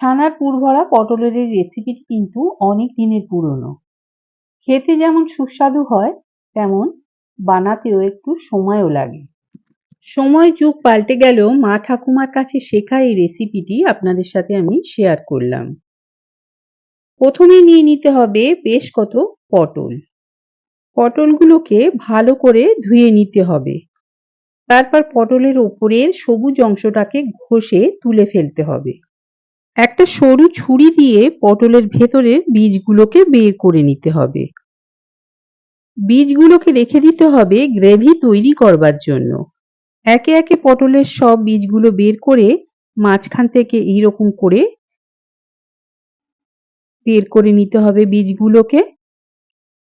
ছানার পুর ভরা পটলের এই রেসিপিটি কিন্তু অনেক দিনের পুরনো। খেতে যেমন সুস্বাদু হয়, তেমন বানাতেও একটু সময়ও লাগে। সময় যুগ পাল্টে গেলেও মা ঠাকুমার কাছে শেখা এই রেসিপিটি আপনাদের সাথে আমি শেয়ার করলাম। প্রথমে নিয়ে নিতে হবে বেশ কত পটল। পটলগুলোকে ভালো করে ধুয়ে নিতে হবে। তারপর পটলের ওপরের সবুজ অংশটাকে ঘষে তুলে ফেলতে হবে। একটা সরু ছুরি দিয়ে পটলের ভেতরের বীজগুলোকে বের করে নিতে হবে। বীজগুলোকে রেখে দিতে হবে গ্রেভি তৈরি করবার জন্য। একে একে পটলের সব বীজগুলো বের করে মাঝখান থেকে এইরকম করে বের করে নিতে হবে বীজগুলোকে।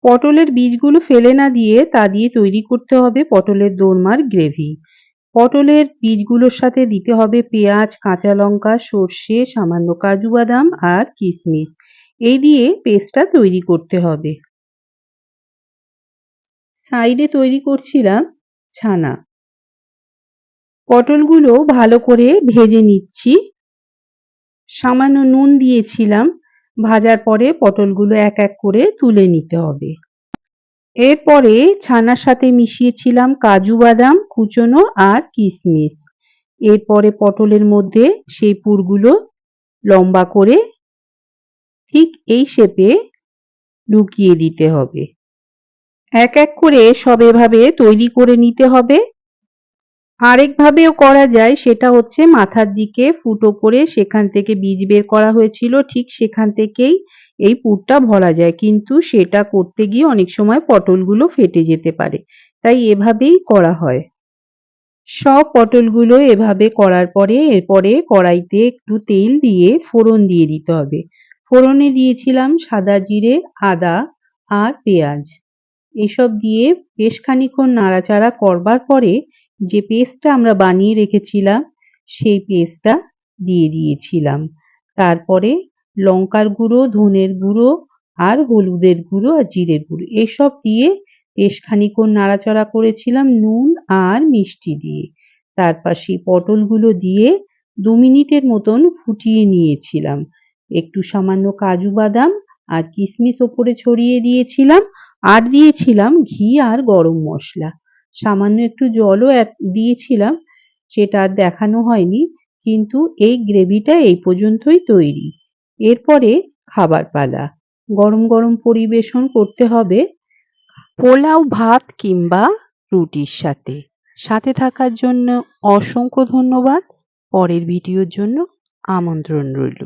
পটলের বীজগুলো ফেলে না দিয়ে তা দিয়ে তৈরি করতে হবে পটলের দোরমার গ্রেভি। পটলের বীজগুলোর সাথে দিতে হবে পেঁয়াজ, কাঁচা লঙ্কা, সর্ষে, সামান্য কাজু বাদাম আর কিশমিশ। এই দিয়ে পেস্টটা তৈরি করতে হবে। সাইডে তৈরি করছিলাম ছানা। পটলগুলো ভালো করে ভেজে নিচ্ছি। সামান্য নুন দিয়েছিলাম। ভাজার পরে পটলগুলো এক এক করে তুলে নিতে হবে। এরপরে ছানার সাথে মিশিয়েছিলাম কাজু বাদাম, কুচনো আর কিশমিশ এরপরে পটলের মধ্যে সেই পুরগুলো লম্বা করে ঠিক এই শেপে লুকিয়ে দিতে হবে। এক এক করে সব এভাবে তৈরি করে নিতে হবে। আরেকভাবেও করা যায়, সেটা হচ্ছে মাথার দিকে ফুটো করে সেখান থেকে বীজ বের করা হয়েছিল, ঠিক সেখান থেকেই এই পুরটা ভরা যায়, কিন্তু সেটা করতে গিয়ে অনেক সময় পটলগুলো ফেটে যেতে পারে। তাই এভাবেই করা হয়। সব পটলগুলো এভাবে করার পরে, এরপরে কড়াইতে একটু তেল দিয়ে ফোড়ন দিয়ে দিতে হবে। ফোড়নে দিয়েছিলাম সাদা জিরে, আদা আর পেঁয়াজ। এসব দিয়ে বেশ খানিক্ষণ নাড়াচাড়া করবার পরে যে পেস্টটা আমরা বানিয়ে রেখেছিলাম, সেই পেস্টটা দিয়ে দিয়েছিলাম। তারপরে লঙ্কার গুঁড়ো, ধনের গুঁড়ো আর হলুদের গুঁড়ো আর জিরের গুঁড়ো। এসব দিয়ে বেশ খানিক্ষণ নাড়াচাড়া করেছিলাম নুন আর মিষ্টি দিয়ে। তারপর সেই পটলগুলো দিয়ে দু মিনিটের মতন ফুটিয়ে নিয়েছিলাম। একটু সামান্য কাজু বাদাম আর কিশমিশ ওপরে ছড়িয়ে দিয়েছিলাম আর দিয়েছিলাম ঘি আর গরম মশলা। সামান্য একটু জলও দিয়েছিলাম, সেটা আর দেখানো হয়নি, কিন্তু এই গ্রেভিটা এই পর্যন্তই তৈরি। এরপরে খাবার পালা। গরম গরম পরিবেশন করতে হবে পোলাও, ভাত কিংবা রুটির সাথে। সাথে থাকার জন্য অসংখ্য ধন্যবাদ। পরের ভিডিওর জন্য আমন্ত্রণ রইল।